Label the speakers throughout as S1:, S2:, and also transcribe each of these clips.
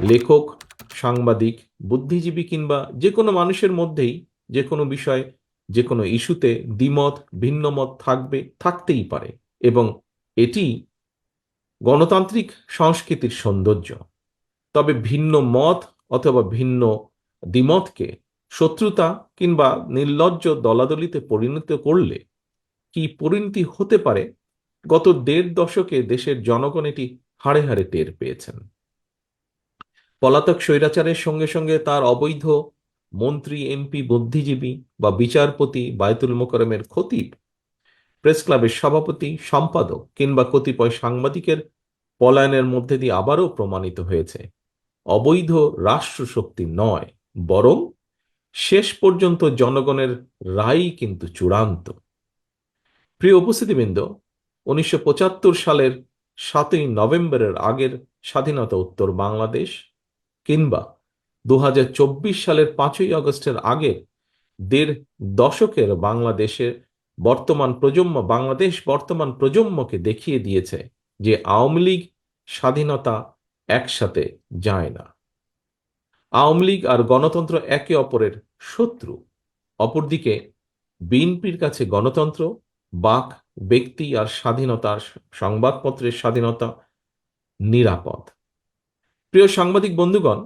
S1: লেখক, সাংবাদিক, বুদ্ধিজীবী কিংবা যে কোনো মানুষের মধ্যেই যে কোনো বিষয়, যে কোনো ইস্যুতে দ্বিমত, ভিন্নমত থাকবে, থাকতেই পারে এবং এটি গণতান্ত্রিক সংস্কৃতির সৌন্দর্য। তবে ভিন্ন মত অথবা ভিন্ন দ্বিমতকে শত্রুতা কিংবা নির্লজ্জ দলাদলিতে পরিণত করলে কি পরিণতি হতে পারে? গত দেড় দশকে দেশের জনগণ এটি হাড়ে হাড়ে টের পেয়েছেন। পলাতক স্বৈরাচারের সঙ্গে সঙ্গে তার অবৈধ মন্ত্রী, এমপি, বুদ্ধিজীবী বা বিচারপতি বায়তুল মোকরমের খতিব, প্রেস ক্লাবের সভাপতি, সম্পাদক কিংবা কতিপয় সাংবাদিকের পলায়নের মধ্যে দিয়ে আবারও প্রমাণিত হয়েছে। অবৈধ রাষ্ট্রশক্তি নয়, বরং শেষ পর্যন্ত জনগণের রায়ই কিন্তু চূড়ান্ত। প্রিয় উপস্থিতিবৃন্দ, উনিশশো পঁচাত্তর সালের সাতই নভেম্বরের আগের স্বাধীনতা উত্তর বাংলাদেশ কিংবা দু হাজার চব্বিশ সালের পাঁচই আগস্টের আগের দেড় দশকের বাংলাদেশের বর্তমান প্রজন্ম, বাংলাদেশ বর্তমান প্রজন্মকে দেখিয়ে দিয়েছে যে আওয়ামী লীগ স্বাধীনতা একসাথে যায় না। আওয়ামী লীগ আর গণতন্ত্র একে অপরের শত্রু। অপরদিকে বিএনপির কাছে গণতন্ত্র, বাক, ব্যক্তি আর স্বাধীনতার সংবাদপত্রের স্বাধীনতা নিরাপদ। প্রিয় সাংবাদিক বন্ধুগণ,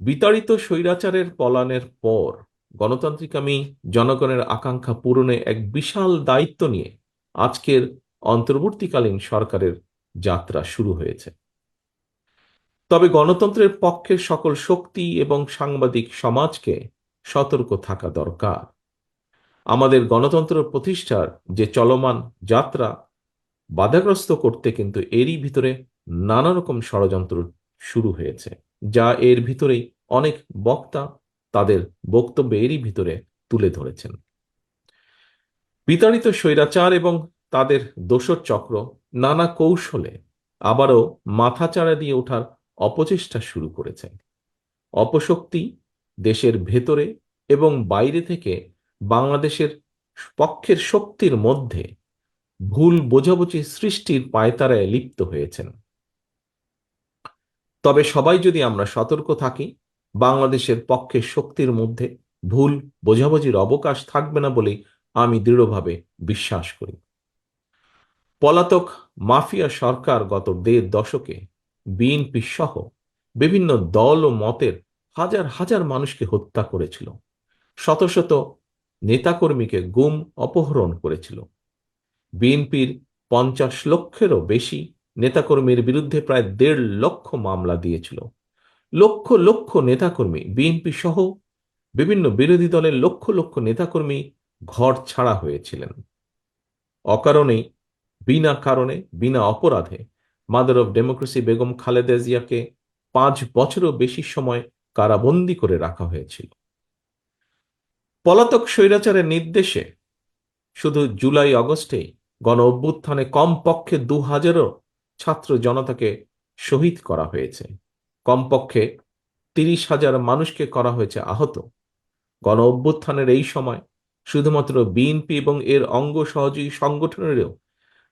S1: বিতাড়িত স্বৈরাচারের পলানের পর গণতান্ত্রিক আমি জনগণের আকাঙ্ক্ষা পূরণে এক বিশাল দায়িত্ব নিয়ে আজকের অন্তর্বর্তীকালীন সরকারের যাত্রা শুরু হয়েছে। তবে গণতন্ত্রের পক্ষের সকল শক্তি এবং সাংবাদিক সমাজকে সতর্ক থাকা দরকার। আমাদের গণতন্ত্র প্রতিষ্ঠার যে চলমান যাত্রা, বাধাগ্রস্ত করতে কিন্তু এরই ভিতরে নানা রকম ষড়যন্ত্র শুরু হয়েছে, যা এর ভিতরেই অনেক বক্তা তাদের বক্তব্য এরই ভিতরে তুলে ধরেছেন। বিতাড়িত স্বৈরাচার এবং তাদের দোসর চক্র নানা কৌশলে আবারও মাথাচাড়া দিয়ে ওঠার অপচেষ্টা শুরু করেছে। অপশক্তি দেশের ভেতরে এবং বাইরে থেকে বাংলাদেশের পক্ষের শক্তির মধ্যে ভুল বোঝাবুঝি সৃষ্টির পায়তারায় লিপ্ত হয়েছেন। তবে সবাই যদি আমরা সতর্ক থাকি, বাংলাদেশের পক্ষে শক্তির মধ্যে ভুল, বোঝাবুঝির অবকাশ থাকবে না বলে আমি দৃঢ়ভাবে বিশ্বাস করি। পলাতক মাফিয়া সরকার গত দেড় দশকে বিএনপি সহ বিভিন্ন দল ও মতের হাজার হাজার মানুষকে হত্যা করেছিল। শত শত নেতাকর্মীকে গুম, অপহরণ করেছিল। বিএনপির পঞ্চাশ লক্ষেরও বেশি নেতাকর্মীর বিরুদ্ধে প্রায় দেড় লক্ষ মামলা দিয়েছিল। লক্ষ লক্ষ নেতাকর্মী, বিএনপি সহ বিভিন্ন বিরোধী দলের লক্ষ লক্ষ নেতাকর্মী ঘর ছাড়া হয়েছিলেন। অকারণেই, বিনা কারণে, বিনা অপরাধে mother of democracy Begum Khaleda জিয়াকে পাঁচ বছরও বেশি সময় কারাবন্দি করে রাখা হয়েছিল। পলাতক স্বৈরাচারের নির্দেশে শুধু জুলাই, অগস্টেই গণ অভ্যুত্থানে কমপক্ষে দু হাজারও ছাত্র জনতাকে শহীদ করা হয়েছে। কমপক্ষে তিরিশ হাজার মানুষকে করা হয়েছে আহত। গণ অভ্যুত্থানের এই সময় শুধুমাত্র বিএনপি এবং এর অঙ্গ সহযোগী সংগঠনেরও,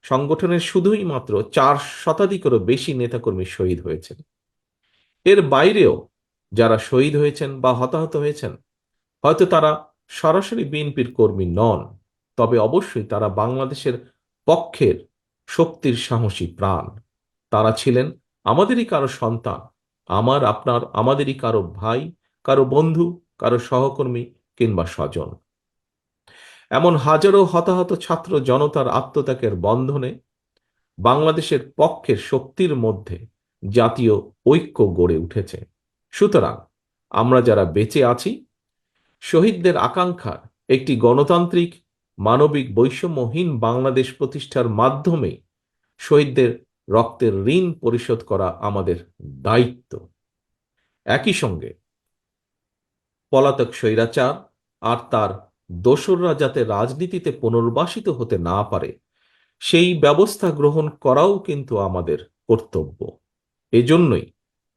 S1: সংগঠনের শুধুই মাত্র চার শতাধিকেরও বেশি নেতাকর্মী শহীদ হয়েছেন। এর বাইরেও যারা শহীদ হয়েছেন বা হতাহত হয়েছেন, হয়তো তারা সরাসরি বিএনপির কর্মী নন, তবে অবশ্যই তারা বাংলাদেশের পক্ষের শক্তির সাহসী প্রাণ। তারা ছিলেন আমাদেরই কারও সন্তান, আমার, আপনার, আমাদেরই কারও ভাই, কারও বন্ধু, কারও সহকর্মী কিংবা স্বজন। এমন হাজারো হতাহত ছাত্র জনতার আত্মত্যাগের বন্ধনে বাংলাদেশের পক্ষের শক্তির মধ্যে জাতীয় ঐক্য গড়ে উঠেছে। সুতরাং আমরা যারা বেঁচে আছি, শহীদদের আকাঙ্ক্ষার একটি গণতান্ত্রিক মানবিক বৈষম্যহীন বাংলাদেশ প্রতিষ্ঠার মাধ্যমে শহীদদের রক্তের ঋণ পরিশোধ করা আমাদের দায়িত্ব। একই সঙ্গে পলাতক স্বৈরাচার আর তার দোসররা যাতে রাজনীতিতে পুনর্বাসিত হতে না পারে, সেই ব্যবস্থা গ্রহণ করাও কিন্তু আমাদের কর্তব্য। এজন্যই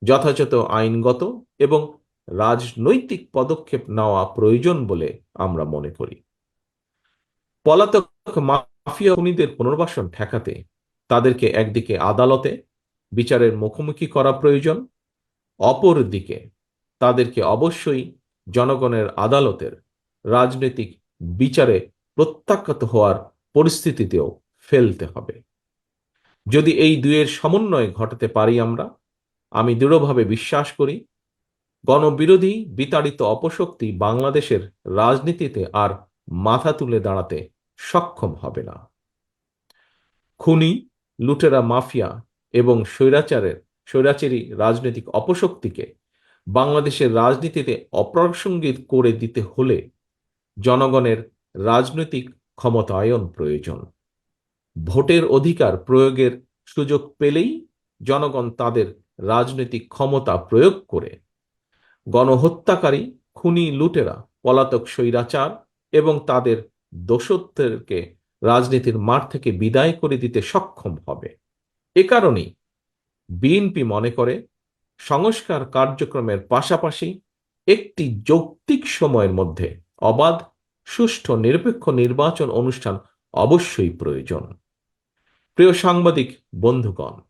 S1: যথাযথ আইনগত এবং রাজনৈতিক পদক্ষেপ নেওয়া প্রয়োজন বলে আমরা মনে করি। পলাতক মাফিয়া খুনিদের পুনর্বাসন ঠেকাতে তাদেরকে একদিকে আদালতে, বিচারের মুখোমুখি করা প্রয়োজন, অপরদিকে তাদেরকে অবশ্যই জনগণের আদালতের রাজনৈতিক বিচারে প্রত্যাখ্যাত হওয়ার পরিস্থিতিতেও ফেলতে হবে। যদি এই দুয়ের সমন্বয় ঘটাতে পারি আমরা, আমি দৃঢ়ভাবে বিশ্বাস করি গণবিরোধী বিতাড়িত অপশক্তি বাংলাদেশের রাজনীতিতে আর মাথা তুলে দাঁড়াতে সক্ষম হবে না। খুনি, লুটেরা মাফিয়া এবং স্বৈরাচারের, স্বৈরাচারী রাজনৈতিক অপশক্তিকে বাংলাদেশের রাজনীতিতে অপ্রাসঙ্গিক করে দিতে হলে জনগণের রাজনৈতিক ক্ষমতায়ন প্রয়োজন। ভোটের অধিকার প্রয়োগের সুযোগ পেলেই জনগণ তাদের রাজনৈতিক ক্ষমতা প্রয়োগ করে। গণহত্যাকারী, খুনি, লুটেরা, পলাতক স্বৈরাচার এবং তাদের দোষত্বকে রাজনীতির মাঠ থেকে বিদায় করে দিতে সক্ষম হবে। এ কারণেই বিএনপি মনে করে, সংস্কার কার্যক্রমের পাশাপাশি একটি যৌক্তিক সময়ের মধ্যে অবাধ, সুষ্ঠু, নিরপেক্ষ নির্বাচন অনুষ্ঠান অবশ্যই প্রয়োজন। প্রিয় সাংবাদিক বন্ধুগণ,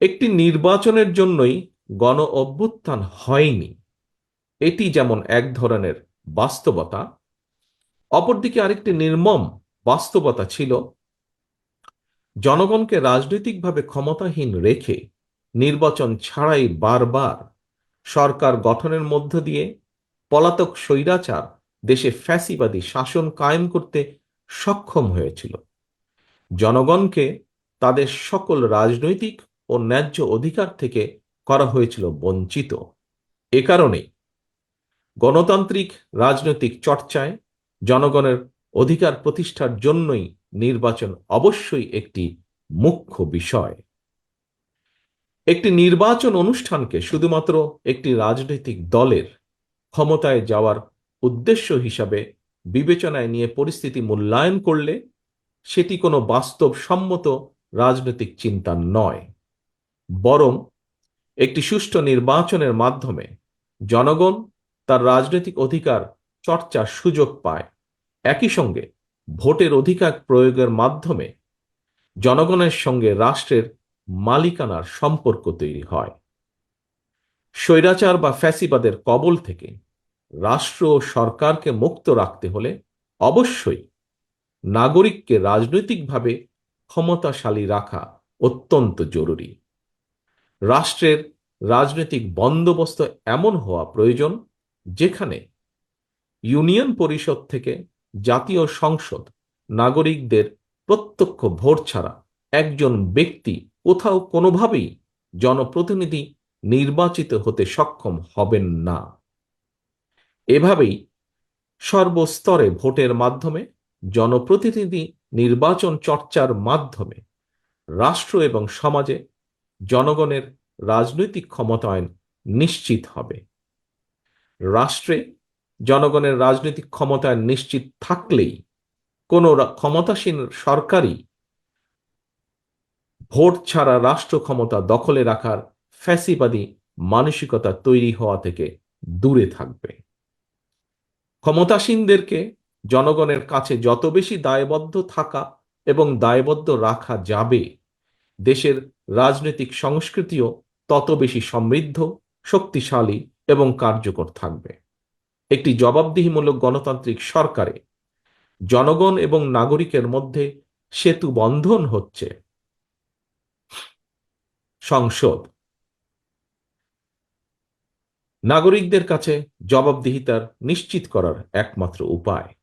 S1: একটি নির্বাচনের জন্যই গণ অভ্যুত্থান হয়নি। এটি যেমন এক ধরনের বাস্তবতা অপরদিকে আরেকটি নির্মম বাস্তবতা ছিল, জনগণকে রাজনৈতিকভাবে ক্ষমতাহীন রেখে নির্বাচন ছাড়াই বারবার সরকার গঠনের মধ্য দিয়ে পলাতক স্বৈরাচার, দেশে ফ্যাসিবাদী শাসন কায়েম করতে সক্ষম হয়েছিল। জনগণকে তাদের সকল রাজনৈতিক ও ন্যায্য অধিকার থেকে করা হয়েছিল বঞ্চিত। এ কারণে গণতান্ত্রিক রাজনৈতিক চর্চায় জনগণের অধিকার প্রতিষ্ঠার জন্যই নির্বাচন অবশ্যই একটি মুখ্য বিষয়। একটি নির্বাচন অনুষ্ঠানকে শুধুমাত্র একটি রাজনৈতিক দলের ক্ষমতায় যাওয়ার উদ্দেশ্য হিসাবে বিবেচনায় নিয়ে পরিস্থিতি মূল্যায়ন করলে সেটি কোনো বাস্তবসম্মত রাজনৈতিক চিন্তা নয়। বরং একটি সুষ্ঠু নির্বাচনের মাধ্যমে জনগণ তার রাজনৈতিক অধিকার চর্চার সুযোগ পায়। একই সঙ্গে ভোটের অধিকার প্রয়োগের মাধ্যমে জনগণের সঙ্গে রাষ্ট্রের মালিকানার সম্পর্ক তৈরি হয়। স্বৈরাচার বা ফ্যাসিবাদের কবল থেকে রাষ্ট্র ও সরকারকে মুক্ত রাখতে হলে অবশ্যই নাগরিককে রাজনৈতিকভাবে ক্ষমতাশালী রাখা অত্যন্ত জরুরি। রাষ্ট্রের রাজনৈতিক বন্দোবস্ত এমন হওয়া প্রয়োজন, যেখানে ইউনিয়ন পরিষদ থেকে জাতীয় সংসদ নাগরিকদের প্রত্যক্ষ ভোট ছাড়া একজন ব্যক্তি কোথাও কোনোভাবেই জনপ্রতিনিধি নির্বাচিত হতে সক্ষম হবেন না। এভাবেই সর্বস্তরে ভোটের মাধ্যমে জনপ্রতিনিধি নির্বাচন চর্চার মাধ্যমে রাষ্ট্র এবং সমাজে জনগণের রাজনৈতিক ক্ষমতায়ন নিশ্চিত হবে। রাষ্ট্রে জনগণের রাজনৈতিক ক্ষমতায়ন নিশ্চিত থাকলেই কোনো ক্ষমতাসীন সরকারই ভোট ছাড়া রাষ্ট্র ক্ষমতা দখলে রাখার ফ্যাসিবাদী মানসিকতা তৈরি হওয়া থেকে দূরে থাকবে। ক্ষমতাসীনদেরকে জনগণের কাছে যত বেশি দায়বদ্ধ থাকা এবং দায়বদ্ধ রাখা যাবে, দেশের রাজনৈতিক সংস্কৃতিও তত বেশি সমৃদ্ধ, শক্তিশালী এবং কার্যকর থাকবে। একটি জবাবদিহিমূলক গণতান্ত্রিক সরকারে জনগণ এবং নাগরিকের মধ্যে সেতু বন্ধন হচ্ছে। সংসদ। নাগরিকদের কাছে জবাবদিহিতার নিশ্চিত করার একমাত্র উপায়।